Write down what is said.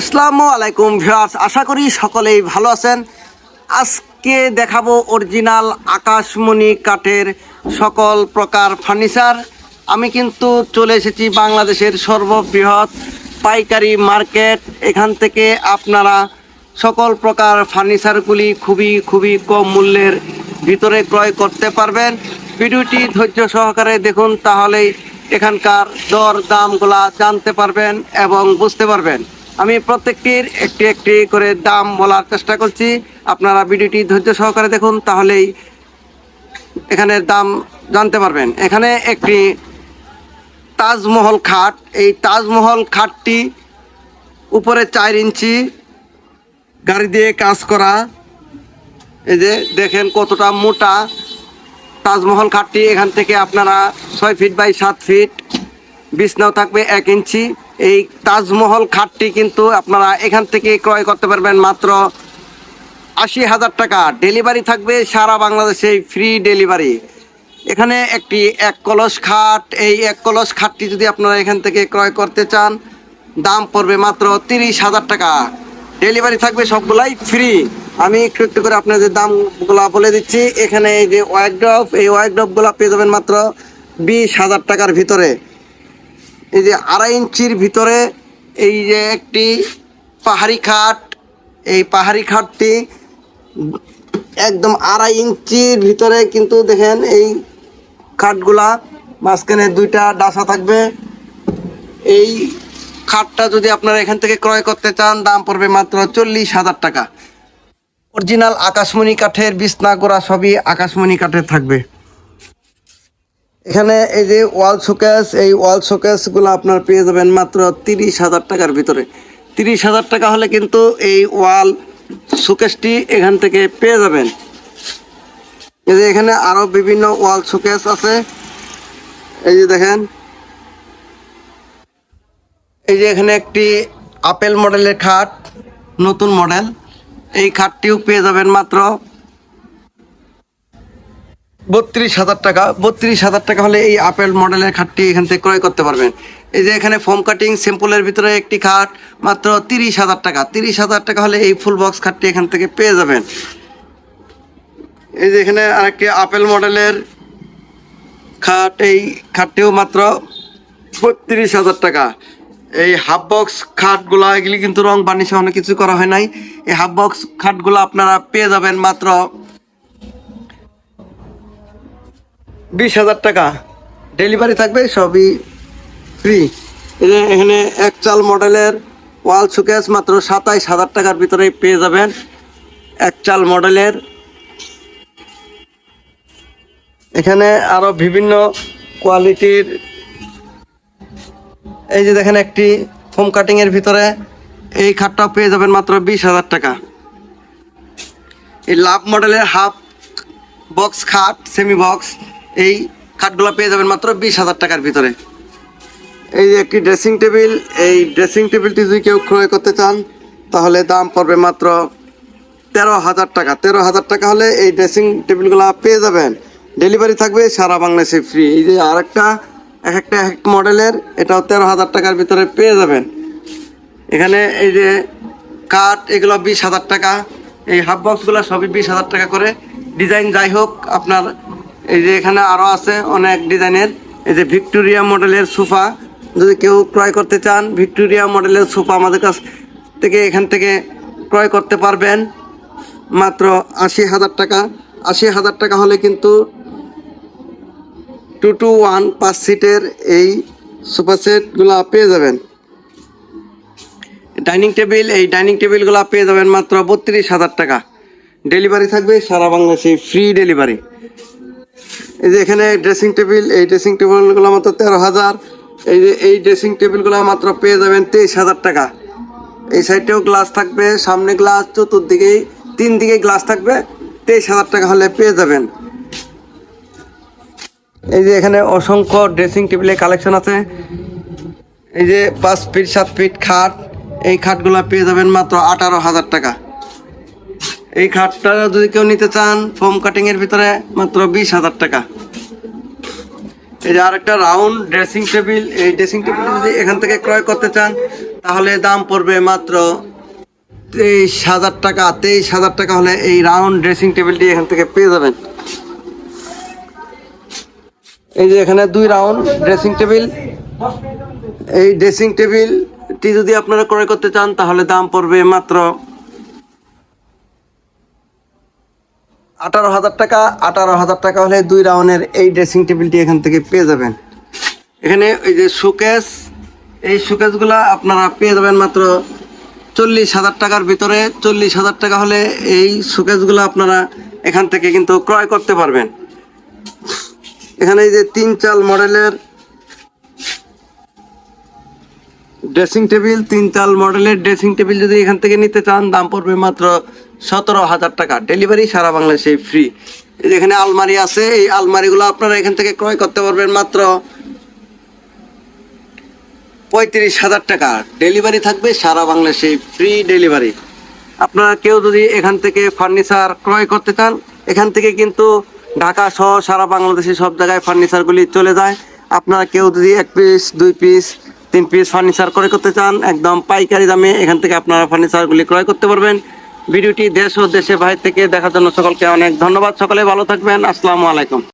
আসসালামু আলাইকুম ভিউয়ার্স, আশা করি সকলেই ভালো আছেন। আজকে দেখাবো অরিজিনাল আকাশমণি কাঠের সকল প্রকার ফার্নিচার। আমি কিন্তু চলে এসেছি বাংলাদেশের সর্ববৃহৎ পাইকারি মার্কেট। এখান থেকে আপনারা সকল প্রকার ফার্নিচারগুলি খুবই খুবই কম মূল্যের ভিতরে ক্রয় করতে পারবেন। ভিডিওটি ধৈর্য সহকারে দেখুন, তাহলেই এখানকার দর দামগুলা জানতে পারবেন এবং বুঝতে পারবেন। আমি প্রত্যেকটির একটি একটি করে দাম বলার চেষ্টা করছি। আপনারা ভিডিওটি ধৈর্য সহকারে দেখুন, তাহলেই এখানে দাম জানতে পারবেন। এখানে একটি তাজমহল খাট। এই তাজমহল খাটটি উপরে চার ইঞ্চি গাড়ি দিয়ে কাজ করা। এই যে দেখেন কতটা মোটা তাজমহল খাটটি। এখান থেকে আপনারা ছয় ফিট বাই সাত ফিট বিছনাও থাকবে এক ইঞ্চি। এই তাজমহল খাটটি কিন্তু আপনারা এখান থেকে ক্রয় করতে পারবেন মাত্র আশি হাজার টাকা। ডেলিভারি থাকবে সারা বাংলাদেশে ফ্রি ডেলিভারি এখানে একটি এক কলস খাট। এই এক কলস খাটটি যদি আপনারা এখান থেকে ক্রয় করতে চান, দাম পড়বে মাত্র তিরিশ হাজার টাকা। ডেলিভারি থাকবে সবগুলাই ফ্রি আমি একটু একটু করে আপনাদের দামগুলা বলে দিচ্ছি। এখানে এই যে ওয়াইড্রপ এই ওয়াইড্রপগুলো পেয়ে যাবেন মাত্র বিশ হাজার টাকার ভিতরে। এই যে আড়াই ইঞ্চির ভিতরে এই যে একটি পাহাড়ি খাট, এই পাহাড়ি খাটটি একদম আড়াই ইঞ্চির ভিতরে কিন্তু দেখেন এই খাটগুলা, মাঝখানে দুইটা ডাসা থাকবে। এই খাটটা যদি আপনারা এখান থেকে ক্রয় করতে চান, দাম পড়বে মাত্র চল্লিশ হাজার টাকা। অরিজিনাল আকাশমণি কাঠের বিছনা গোড়া সবই আকাশমণি কাঠের থাকবে। এখানে এই যে ওয়াল শোকেস, এই ওয়াল শোকেসগুলো আপনার পেয়ে যাবেন মাত্র তিরিশ হাজার টাকার ভিতরে। তিরিশ হাজার টাকা হলে কিন্তু এই ওয়াল শোকেসটি এখান থেকে পেয়ে যাবেন। এই যে এখানে আরও বিভিন্ন ওয়াল শোকেস আছে। এই যে দেখেন। এই যে এখানে একটি আপেল মডেলের খাট, নতুন মডেল। এই খাটটিও পেয়ে যাবেন মাত্র বত্রিশ হাজার টাকা। বত্রিশ হাজার টাকা হলে এই আপেল মডেলের খাটটি এখান থেকে ক্রয় করতে পারবেন। এই যে এখানে ফোম কাটিং সিম্পলের ভিতরে একটি খাট, মাত্র তিরিশ হাজার টাকা। তিরিশ হাজার টাকা হলে এই ফুল বক্স খাটটি এখান থেকে পেয়ে যাবেন। এই যে এখানে আরেকটি আপেল মডেলের খাট, এই খাটটিও মাত্র বত্রিশ হাজার টাকা। এই হাফ বক্স খাটগুলা, এগুলি কিন্তু রং বানিশে অনেক কিছু করা হয় নাই। এই হাফ বক্স খাটগুলো আপনারা পেয়ে যাবেন মাত্র বিশ হাজার টাকা। ডেলিভারি থাকবে, সবই ফ্রি এখানে এক চাল মডেলের ওয়াল সুকেস মাত্র সাতাইশ হাজার টাকার ভিতরে পেয়ে যাবেন এক চাল মডেলের এখানে আরও বিভিন্ন কোয়ালিটির এই যে দেখেন একটি ফোম কাটিং এর ভিতরে এই খাটটা পেয়ে যাবেন মাত্র বিশ হাজার টাকা। এই লাভ মডেলের হাফ বক্স খাট সেমি বক্স এই খাটগুলো পেয়ে যাবেন মাত্র বিশ হাজার টাকার ভিতরে। এই যে একটি ড্রেসিং টেবিল এই ড্রেসিং টেবিলটি যদি কেউ ক্রয় করতে চান, তাহলে দাম পড়বে মাত্র তেরো হাজার টাকা। তেরো হাজার টাকা হলে এই ড্রেসিং টেবিলগুলো পেয়ে যাবেন। ডেলিভারি থাকবে সারা বাংলাদেশে ফ্রি এই যে এক একটা এক এক মডেলের, এটাও তেরো হাজার টাকার ভিতরে পেয়ে যাবেন। এখানে এই যে কাঠ, এগুলো বিশ হাজার টাকা। এই হাফ বক্সগুলো সবই বিশ হাজার টাকা করে। ডিজাইন যাই হোক, আপনার এই যে এখানে আরও আছে অনেক ডিজাইনের। এই যে ভিক্টোরিয়া মডেলের সোফা। যদি কেউ ক্রয় করতে চান, ভিক্টোরিয়া মডেলের সোফা আমাদের কাছ থেকে এখান থেকে ক্রয় করতে পারবেন। মাত্র আশি হাজার টাকা। আশি হাজার টাকা হলে কিন্তু টু টু ওয়ান পাঁচ সিটের এই সোফা সেটগুলো পেয়ে যাবেন। ডাইনিং টেবিল, এই ডাইনিং টেবিলগুলো পেয়ে যাবেন মাত্র বত্রিশ হাজার টাকা। ডেলিভারি থাকবে সারা বাংলাদেশে, ফ্রি ডেলিভারি। এই যে এখানে ড্রেসিং টেবিল এই ড্রেসিং টেবিলগুলো মাত্র তেরো হাজার। এই যে এই ড্রেসিং টেবিলগুলো মাত্র পেয়ে যাবেন তেইশ হাজার টাকা। এই সাইডেও গ্লাস থাকবে, সামনে গ্লাস চতুর্দিকেই তিন দিকে গ্লাস থাকবে, তেইশ হাজার টাকা হলে পেয়ে যাবেন। এই যে এখানে অসংখ্য ড্রেসিং টেবিলের কালেকশন আছে। এই যে পাঁচ ফিট সাত ফিট খাট, এই খাটগুলো পেয়ে যাবেন মাত্র আঠারো হাজার টাকা। এই খাটটা যদি কেউ নিতে চান ফোম কাটিং এর ভিতরে মাত্র বিশ হাজার টাকা। এই যে আরেকটা রাউন্ড ড্রেসিং টেবিল এই ড্রেসিং টেবিল যদি এখান থেকে ক্রয় করতে চান, তাহলে দাম পড়বে মাত্র তেইশ হাজার টাকা। তেইশ হাজার টাকা হলে এই রাউন্ড ড্রেসিং টেবিলটি এখান থেকে পেয়ে যাবেন। এই যে এখানে দুই রাউন্ড ড্রেসিং টেবিল এই ড্রেসিং টেবিলটি যদি আপনারা ক্রয় করতে চান, তাহলে দাম পড়বে মাত্র আঠারো হাজার টাকা, আঠারো হাজার টাকা হলে দুই রাউন্ডের এই ড্রেসিং টেবিলটি এখান থেকে পেয়ে যাবেন। এখানে ওই যে শোকেস এই শোকেসগুলো আপনারা পেয়ে যাবেন মাত্র চল্লিশ হাজার টাকার ভিতরে। চল্লিশ হাজার টাকা হলে এই শোকেসগুলো আপনারা এখান থেকে কিন্তু ক্রয় করতে পারবেন। এখানে এই যে তিন চাল মডেলের ড্রেসিং টেবিল, তিন চাল মডেলের ড্রেসিং টেবিল যদি এখান থেকে নিতে চান, দাম পড়বে মাত্র সতেরো হাজার টাকা। ডেলিভারি সারা বাংলাদেশে ফ্রি এখানে আলমারি আছে, এই আলমারিগুলো আপনারা এখান থেকে ক্রয় করতে পারবেন মাত্র পঁয়ত্রিশ হাজার টাকা। ডেলিভারি থাকবে সারা বাংলাদেশে ফ্রি ডেলিভারি আপনারা কেউ যদি এখান থেকে ফার্নিচার ক্রয় করতে চান, এখান থেকে কিন্তু ঢাকা সহ সারা বাংলাদেশে সব জায়গায় ফার্নিচারগুলি চলে যায়। আপনারা কেউ যদি এক পিস দুই পিস তিন পিস ফার্নিচার ক্রয় করতে চান, একদম পাইকারি দামে এখান থেকে আপনারা ফার্নিচারগুলি ক্রয় করতে পারবেন। ভিডিওটি দেশ ও দেশে বাইরে থেকে দেখার জন্য সকলকে অনেক ধন্যবাদ। সকলে ভালো থাকবেন। আসসালামু আলাইকুম।